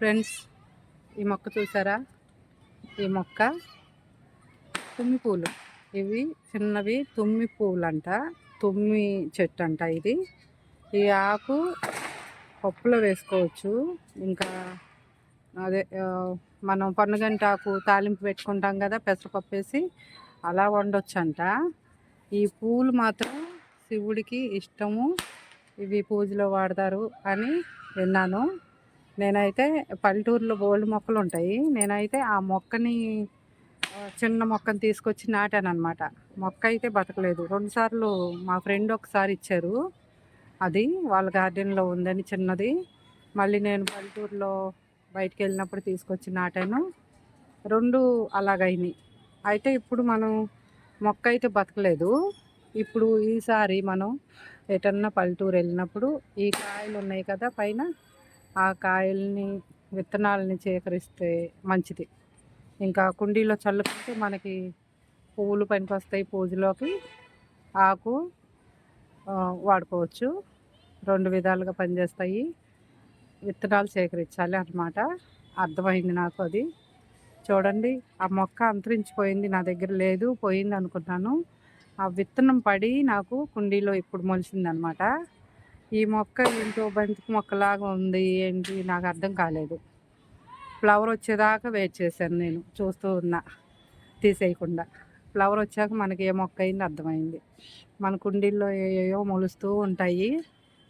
Friends ఈ మొక్క చూసారా? ఈ మొక్క తుమ్మి పూలు. ఇవి చిన్నవి తుమ్మి పూలు అంట తుమ్మి చెట్టు అంట ఇది. ఈ ఆకు పప్పులో వేసుకోవచ్చు. ఇంకా అదే మనం పన్నుగంట ఆకు తాలింపు పెట్టుకుంటాం కదా పెసరపప్పు వేసి అలా వండొచ్చంట. ఈ పూలు మాత్రం శివుడికి ఇష్టము. ఇవి పూజలో వాడతారు అని విన్నాను. నేనైతే పల్లెటూరులో బోల్డ్ మొక్కలు ఉంటాయి. నేనైతే ఆ మొక్కని చిన్న మొక్కని తీసుకొచ్చి నాటాను అనమాట మొక్క అయితే బతకలేదు. రెండుసార్లు మా ఫ్రెండ్ ఒకసారి ఇచ్చారు. అది వాళ్ళ గార్డెన్లో ఉందని చిన్నది. మళ్ళీ నేను పల్లెటూరులో బయటికి వెళ్ళినప్పుడు తీసుకొచ్చి నాటాను. రెండు అలాగైనాయి. అయితే ఇప్పుడు మనం మొక్క అయితే బతకలేదు. ఇప్పుడు ఈసారి మనం ఎటన్నా పల్లెటూరు వెళ్ళినప్పుడు ఈ కాయలు ఉన్నాయి కదా పైన ఆ కాయల్ని విత్తనాలని సేకరిస్తే మంచిది. ఇంకా కుండీలో చల్లుకుంటే మనకి పువ్వులు పనికి వస్తాయి పూజలోకి. ఆకు వాడుకోవచ్చు. రెండు విధాలుగా పనిచేస్తాయి. విత్తనాలు సేకరించాలి అన్నమాట. అర్థమైంది నాకు అది. చూడండి ఆ మొక్క అంతరించిపోయింది నా దగ్గర లేదు పోయింది అనుకున్నాను ఆ విత్తనం పడి నాకు కుండీలో ఇప్పుడు మొలిసిందనమాట ఈ మొక్క ఏంటో బంతి మొక్కలాగా ఉంది ఏంటి నాకు అర్థం కాలేదు. ఫ్లవర్ వచ్చేదాకా వెయిట్ చేశాను నేను చూస్తూ ఉన్నా తీసేయకుండా. ఫ్లవర్ వచ్చాక మనకి ఏ మొక్క అయింది అర్థమైంది. మన కుండీల్లో ఏయో మొలుస్తూ ఉంటాయి.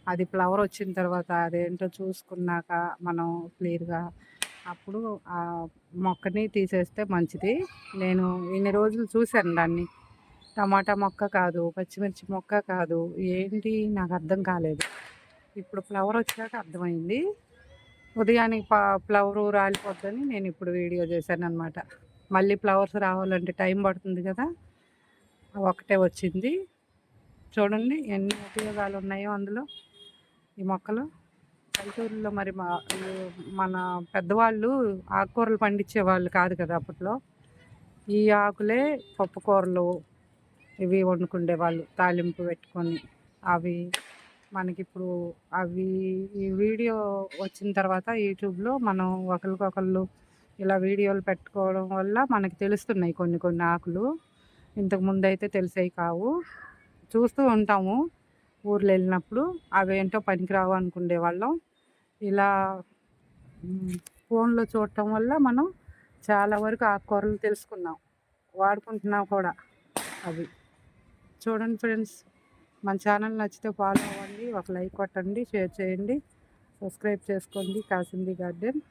అది ఫ్లవర్ వచ్చిన తర్వాత అదేంటో చూసుకున్నాక మనం క్లియర్గా అప్పుడు ఆ మొక్కని తీసేస్తే మంచిది. నేను ఇన్ని రోజులు చూశాను దాన్ని. టమాటా మొక్క కాదు పచ్చిమిర్చి మొక్క కాదు ఏంటి నాకు అర్థం కాలేదు. ఇప్పుడు ఫ్లవర్ వచ్చాక అర్థమైంది. ఉదయానికి ప ఫ్లవర్ రాలిపోద్దని నేను ఇప్పుడు వీడియో చేశాను అనమాట మళ్ళీ ఫ్లవర్స్ రావాలంటే టైం పడుతుంది కదా? ఒకటే వచ్చింది. చూడండి ఎన్ని ఉపయోగాలు ఉన్నాయో అందులో. ఈ మొక్కలు. పల్లెటూరులో మరి మా మన పెద్దవాళ్ళు ఆకుకూరలు పండించే వాళ్ళు కాదు కదా అప్పట్లో. ఈ ఆకులే పప్పుకూరలు ఇవి వండుకుండే వాళ్ళు తాలింపు పెట్టుకొని అవి మనకిప్పుడు అవి ఈ వీడియో వచ్చిన తర్వాత యూట్యూబ్లో మనం ఒకరికొకళ్ళు ఇలా వీడియోలు పెట్టుకోవడం వల్ల మనకి తెలుస్తున్నాయి కొన్ని కొన్ని ఆకులు. ఇంతకు ముందు అయితే తెలిసేవి కావు. చూస్తూ ఉంటాము ఊర్లో వెళ్ళినప్పుడు అవేంటో పనికిరావు అనుకునే వాళ్ళం ఇలా ఫోన్లో చూడటం వల్ల మనం చాలా వరకు ఆకుకూరలు తెలుసుకున్నాం. వాడుకుంటున్నాం కూడా అవి. చూడండి ఫ్రెండ్స్. మన ఛానల్ నచ్చితే ఫాలో అవ్వండి. ఒక లైక్ కొట్టండి షేర్ చేయండి. సబ్స్క్రైబ్ చేసుకోండి. కాసింది గార్డెన్.